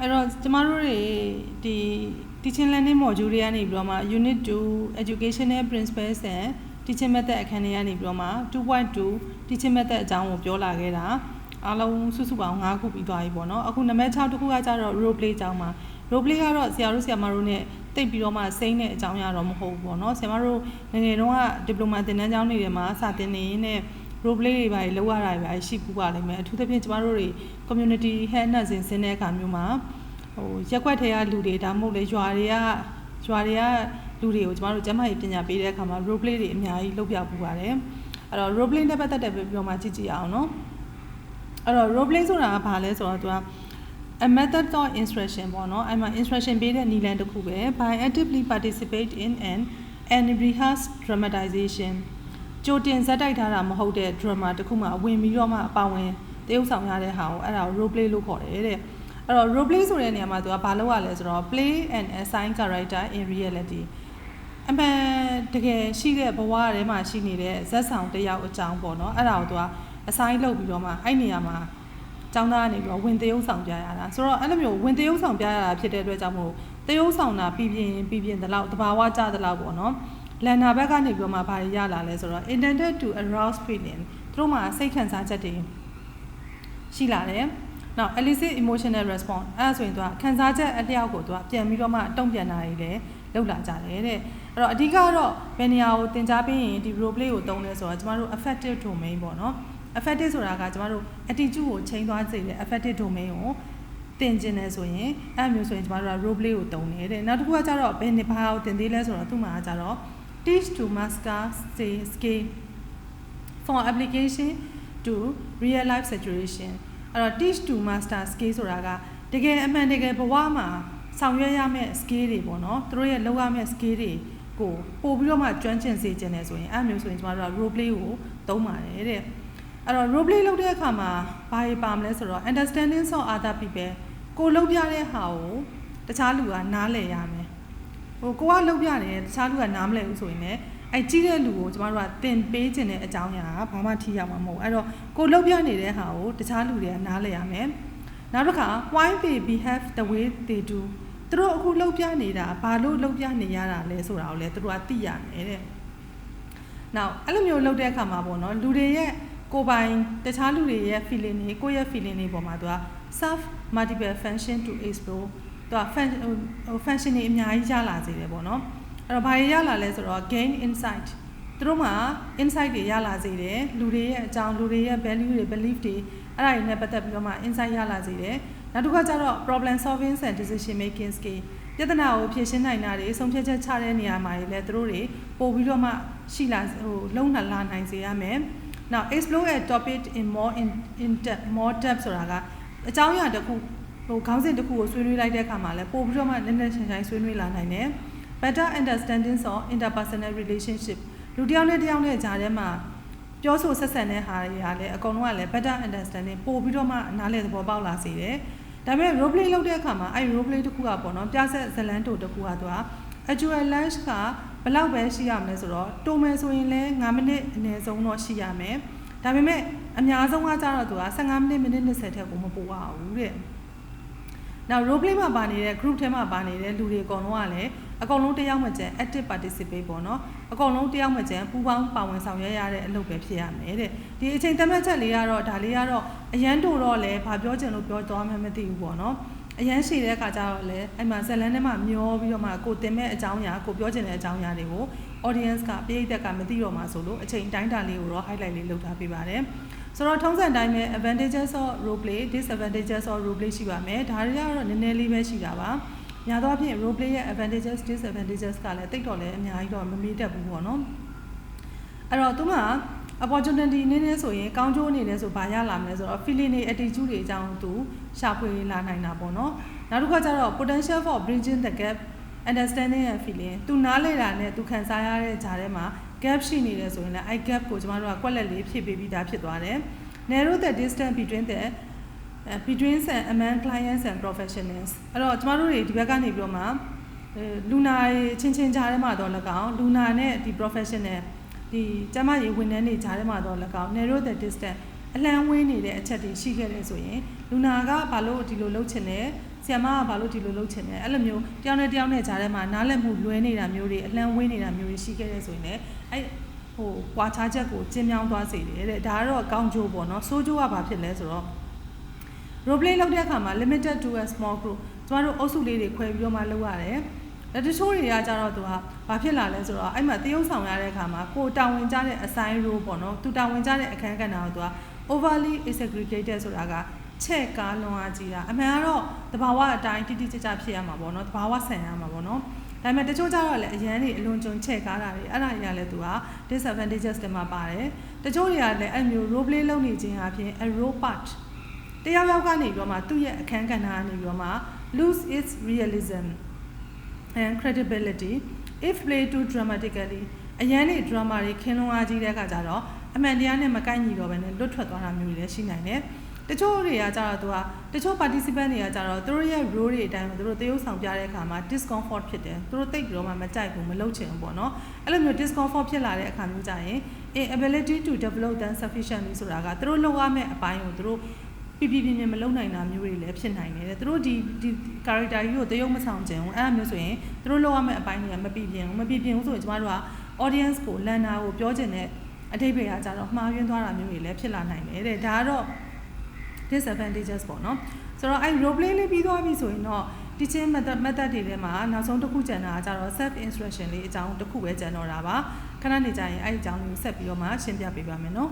အဲ့တော့ကျမတို့တွေဒီ teaching learning module တွေကနေပြီးတော့မှ unit 2 educational principles and teaching method အခန်းထဲကနေပြီးတော့မှ2.2 teaching method အကြောင်းကိုပြောလာခဲ့တာအားလုံးစုစုပေါင်း5ခုပြီးသွားပြီပေါ့နော်အခုနံပါတ်6တစ်ခုကကျတော့ role play အကြောင်းပါ role play ကတော့ဆရာတို့ဆရာမတို့ ਨੇ တိတ်ပြီးတော့မှစိမ့်တဲ့အကြောင်းအရာတော့မဟုတ်ဘူးပေါ့နော်ဆရာမတို့ငယ်ငယ်တုန်းက diploma သင်တန်းကျောင်းတွေထဲမှာစာသင်နေရင်းနဲ့ role play တွေပါလောက်ရတာတွေပါရှိပူပါလိမ့်မယ်အထူးသဖြင့်ကျမတို့တွေ community health nursing ဆင်းတဲ့အခါမျိုးမှာဟိုရက်ွက်ထဲကလူတွေဒါမှမဟုတ်လေရွာတွေကရွာတွေကလူတွေကိုကျမတို့ကျမကြီးပညာပေးတဲ့အခါမှာ role play တွေအများကြီးလုပ်ပြပူပါတယ်အဲ့တော့ role play နဲ့ပတ်သက်တဲ့ပြောမှကြည့်ကြည့်အောင်နော်အဲ့တော့ role play ဆိုတာကဘာလဲဆိုတော့သူက a method of instruction ပေါ့နော်အဲ့မှာ instruction ပေးတဲ့နည်းလမ်းတစ်ခုပဲ by actively participate in an and rehearse dramatization ကြိုတင်ဇက်တိုက်ထားတာမဟုတ်တဲ့ drama တစ်ခုမှဝင်ပြီးတော့မှအပါဝင်တရုပ်ဆောင်ရတဲ့ဟာကိုအဲ့ဒါကို role play လို့ခေါ်တယ်တဲ့အဲ့တော့ role play ဆိုတဲ့နေရာမှာသူကဘာလုပ်ရလဲဆိုတော့ play and assign character in reality အမှန်တကယ်ရှိတဲ့ဘဝထဲမှာရှိနေတဲ့ဇက်ဆောင်တစ်ယောက်အကြောင်းပေါ့နော်အဲ့ဒါကိုသူက assign လုပ်ပြီးတော့မှအဲ့နေရာမှာကျောင်းသားကနေပြီးတော့ဝင်တရုပ်ဆောင်ပြရတာဆိုတော့အဲ့လိုမျိုးဝင်တရုပ်ဆောင်ပြရတာဖြစ်တဲ့အတွက်ကြောင့်မို့တရုပ်ဆောင်တာပြည်ပြင်းပြည်ပြင်းတလောက်တဘာဝကြတလောက်ပေါ့နော် လန်နာဘက်ကနေပြီးတော့မှဘာတွေရလာလဲဆိုတော့ intended to arouse feeling သူတို့မှာစိတ်ခံစားချက်တွေရှိလာတယ်။ now elicit emotional response အဲ့ဒါဆိုရင်သူကခံစားချက်အလျောက်ကိုသူကပြန်ပြီးတော့မှတုံ့ပြန်တာတွေလည်းလုပ်လာကြတယ်တဲ့။အဲ့တော့အဓိကတော့ဘယ်နေရာကိုသင်ကြားပေးရင်ဒီ role play ကိုသုံးလဲဆိုတော့ကျမတို့ affective domain ပေါ့နော်။ affective ဆိုတာကကျမတို့ attitude ကိုချိန်သွားစေတဲ့ affective domain ကိုသင်ကျင်တယ်ဆိုရင်အဲ့မျိုးဆိုရင်ကျမတို့က role play ကိုသုံးတယ်တဲ့။နောက်တစ်ခုကကျတော့ဘယ်နေဘာကိုသင်သေးလဲဆိုတော့သူ့မှာကကျတော့ teach to master skill for application to real life situation အဲ့တော့ teach to master skill ဆိုတာကတကယ်အမှန်တကယ်ဘဝမှာဆောင်ရွက်ရမယ့် skill တွေပေါ့နော်သူတို့ရဲ့လုပ်ရမယ့် skill တွေကိုပို့ပြီးတော့မှကျွမ်းကျင်စေခြင်းတယ်ဆိုရင်အဲ့မျိုးဆိုရင်ကျမတို့က role play ကိုသုံးပါတယ်တဲ့အဲ့တော့ role play လုပ်တဲ့အခါမှာဘာတွေပါမလဲဆိုတော့ understanding of other people ကိုလုပ်ပြတဲ့ဟာကိုတခြားလူကနားလည်ရမယ် ဟိုကိုကလုပ်ပြတယ်တခြားလူကနားမလည်ဘူးဆိုရင်လည်းအဲ့ကြီးတဲ့လူကိုကျမတို့ကတင်ပေးခြင်းတဲ့အကြောင်းအရာကဘာမှထိရောက်မှာမဟုတ်ဘူးအဲ့တော့ကိုလှုပ်ပြနေတဲ့ဟာကိုတခြားလူတွေကနားလည်ရမယ်နောက်တစ်ခါ why they behave the way they do သူတို့အခုလှုပ်ပြနေတာဘာလို့လှုပ်ပြနေရတာလဲဆိုတာကိုလည်းသူတို့ကသိရမယ်တဲ့နောက်အဲ့လိုမျိုးလှုပ်တဲ့အခါမှာပေါ့နော်လူတွေရဲ့ကိုယ်ပိုင်တခြားလူတွေရဲ့ feeling တွေကိုယ့်ရဲ့ feeling တွေပေါ်မှာသူက self multiple function to explore သူက function တွေအများကြီးရလာစေတယ်ပေါ့နော်အဲ့တော့ဘာတွေရလာလဲဆိုတော့ gain insight သူတို့မှာ insight တွေရလာစေတယ်လူတွေရဲ့အကြောင်းလူတွေရဲ့ value တွေ belief တွေအဲ့ဒါတွေနဲ့ပတ်သက်ပြီးတော့မှ insight ရလာစေတယ်နောက်တစ်ခါကျတော့ problem solving and decision making skill ပြဿနာကိုဖြေရှင်းနိုင်တာတွေဆုံးဖြတ်ချက်ချတဲ့နေရာမှာလည်းသူတို့တွေပို့ပြီးတော့မှရှိလာဟိုလုံးနှလာနိုင်စေရမယ် now explore a topic in more in, in depth more depth ဆိုတာကအကြောင်းအရာတစ်ခု ဟိုခေါင်းစဉ်တစ်ခုကိုဆွေးနွေးလိုက်တဲ့အခါမှာလည်းပို့ပြီးတော့မှနည်းနည်းချင်းချင်းဆွေးနွေးလာနိုင်တယ် better understanding of interpersonal relationship လူတစ်ယောက်နဲ့တစ်ယောက်နဲ့ကြားထဲမှာပြောဆိုဆက်ဆံတဲ့ဟာတွေကလည်းအကုန်လုံးကလည်း better understanding ပို့ပြီးတော့မှနားလည်သဘောပေါက်လာစေတယ်ဒါပေမဲ့ role play လုပ်တဲ့အခါမှာအဲ့ role play တစ်ခုကပေါ့နော်ပြဆက်ဇလန်းတိုတစ်ခုကသူက actual lunch ကဘယ်လောက်ပဲရှိရမလဲဆိုတော့တိုမယ်ဆိုရင်လည်း9မိနစ်အနည်းဆုံးတော့ရှိရမယ်ဒါပေမဲ့အများဆုံးကကြတော့သူက15မိနစ်မိနစ်20ထက်ကိုမပိုရဘူးတဲ့ နောက် role play မှာပါနေတဲ့ group ထဲမှာပါနေတဲ့လူတွေအကုန်လုံးကလည်းအကုန်လုံးတယောက်မှကျန် active participate ပေါ့နော်အကုန်လုံးတယောက်မှကျန်ပူးပေါင်းပါဝင်ဆောင်ရွက်ရတဲ့အလုပ်ပဲဖြစ်ရမယ်တဲ့ဒီအချိန်သတ်မှတ်ချက်လေးကတော့ဒါလေးကတော့အရန်တူတော့လဲဘာပြောချင်လို့ပြောသွားမှမသိဘူးပေါ့နော် အရန်ရှိတဲ့အခါကျတော့လေအဲ့မှာဇလန်းထဲမှာမျောပြီးတော့မှကိုတင်မဲ့အကြောင်းအရာကိုပြောချင်တဲ့အကြောင်းအရာတွေကို audience ကပရိသတ်ကမသိတော့မှဆိုလို့အချိန်တိုင်းတာလေးကိုတော့ highlight လေးလုပ်ထားပေးပါတယ်ဆိုတော့ထုံးစံတိုင်းပဲ advantages of role play disadvantages of role play ရှိပါမယ်ဒါတွေကတော့နည်းနည်းလေးပဲရှိတာပါများသောအားဖြင့် role play ရဲ့ advantages disadvantages ကလည်းတိတ်တော့လည်းအများကြီးတော့မမေးတတ်ဘူးပေါ့နော်အဲ့တော့သူက opportunity နည်းနည်းဆိုရင်ကောင်းကျိုးအနေနဲ့ဆိုဘာရလာမလဲဆိုတော့ feeling တွေ attitude တွေအကြောင်းသူရှာဖွေလာနိုင်တာပေါ့နော်နောက်တစ်ခါကျတော့ potential for bridging the gap understanding and feeling သူနားလေတာနဲ့သူခံစားရတဲ့ဂျာထဲမှာ gap ရှိနေတယ်ဆိုရင်လည်းအဲ gap ကိုကျမတို့ကကွက်လက်လေးဖြည့်ပေးပြီးသားဖြစ်သွားတယ် narrow the distance between the between and among clients and professionals အဲ့တော့ကျမတို့တွေဒီဘက်ကနေပြီးတော့မှလူနာချင်းချင်းကြားထဲမှာတော့၎င်းလူနာနဲ့ဒီ professional ဒီကျမရေဝန်ထမ်းတွေကြားထဲမှာတော့၎င်း narrow the distance အအလံဝင်းနေတဲ့အချက်တွေရှိခဲ့တယ်ဆိုရင်လူနာကဘာလို့ဒီလိုလုပ်ချင်လဲဆီယမကဘာလို့ဒီလိုလုပ်ချင်လဲအဲ့လိုမျိုးတယောက်နဲ့တယောက်နဲ့ကြားထဲမှာနားလည်မှုလွဲနေတာမျိုးတွေအလံဝင်းနေတာမျိုးတွေရှိခဲ့တယ်ဆိုရင်လည်းအဲ့ဟိုကွာခြားချက်ကိုကျင်းမြောင်းသွားစေတယ်တဲ့ဒါကတော့ကောင်းကျိုးပေါ့နော်ဆိုးကျိုးကဘာဖြစ်လဲဆိုတော့ role play လုပ်တဲ့အခါမှာ limited to a small group ကျမတို့အုပ်စုလေးတွေခွဲပြီးတော့မှလုပ်ရတယ်။ ဒါတချို့တွေကကြတော့သူကဘာဖြစ်လာလဲဆိုတော့အဲ့မှာတရုပ်ဆောင်ရတဲ့အခါမှာကိုတာဝန်ကျတဲ့ assign role ပေါ့နော်။သူတာဝန်ကျတဲ့အခန်းကဏ္ဍကိုသူက overly segregated ဆိုတာကချက်ကားလွန်အားကြီးတာအမှန်ကတော့တဘာဝအတိုင်းတိတိကျကျဖြစ်ရမှာပေါ့နော်။တဘာဝဆန်ရမှာပေါ့နော်။ဒါပေမဲ့တချို့ကြတော့လည်းအရန်တွေအလွန်ကျွံချက်ကားတာတွေအဲ့ဒါတွေကလည်းသူက disadvantages တွေမှာပါတယ်။တချို့တွေကလည်းအဲ့မျိုး role play လုပ်နေခြင်းအပြင် a role part တယောက်ယောက်ကနေပြီးတော့မှသူ့ရဲ့အခန်းကဏ္ဍကနေပြီးတော့မှ lose its realism and credibility if played too dramatically အရန်နေ drama တွေခင်းလုံးအားကြီးတဲ့အခါကျတော့အမှန်တရားနဲ့မကိုက်ညီတော့ဘဲနဲ့လွတ်ထွက်သွားတာမျိုးတွေလည်းရှိနိုင်တယ်တချို့တွေကကြတော့သူကတချို့ participant တွေကကြတော့သူတို့ရဲ့ role တွေအတိုင်းသူတို့သရုပ်ဆောင်ပြတဲ့အခါမှာ discomfort ဖြစ်တယ်သူတို့တိတ်ပြီးတော့မှမကြိုက်ဘူးမလုပ်ချင်ဘူးပေါ့နော်အဲ့လိုမျိုး discomfort ဖြစ်လာတဲ့အခါမျိုးကြရင် ability to develop them sufficiently ဆိုတာကသူတို့လောက်ရမယ့်အပိုင်းကိုသူတို့ ပြပြပြပြမလုံနိုင်တာမျိုးတွေလည်းဖြစ်နိုင်တယ်တဲ့သူတို့ဒီဒီ character ကြီးကိုတရုပ်မဆောင်ခြင်းဘူးအဲ့ဒါမျိုးဆိုရင်သူတို့လောက်ရမယ့်အပိုင်းတွေကမပြပြဘူးမပြပြဘူးဆိုရင်ကျမတို့က audience ကိုလန်နာကိုပြောချင်တဲ့အတိတ်ပဲကကြတော့မှားယွင်းသွားတာမျိုးတွေလည်းဖြစ်လာနိုင်တယ်တဲ့ဒါကတော့ disadvantages ပေါ့နော်ဆိုတော့အဲ role play လေးပြီးသွားပြီဆိုရင်တော့ teaching method method တွေထဲမှာနောက်ဆုံးတစ်ခုကျန်တာကကြတော့ self instruction လေးအကြောင်းတစ်ခုပဲကျန်တော့တာပါခဏနေကြရင်အဲ့ဒီအကြောင်းလေးကိုဆက်ပြီးတော့မှရှင်းပြပေးပါမယ်နော်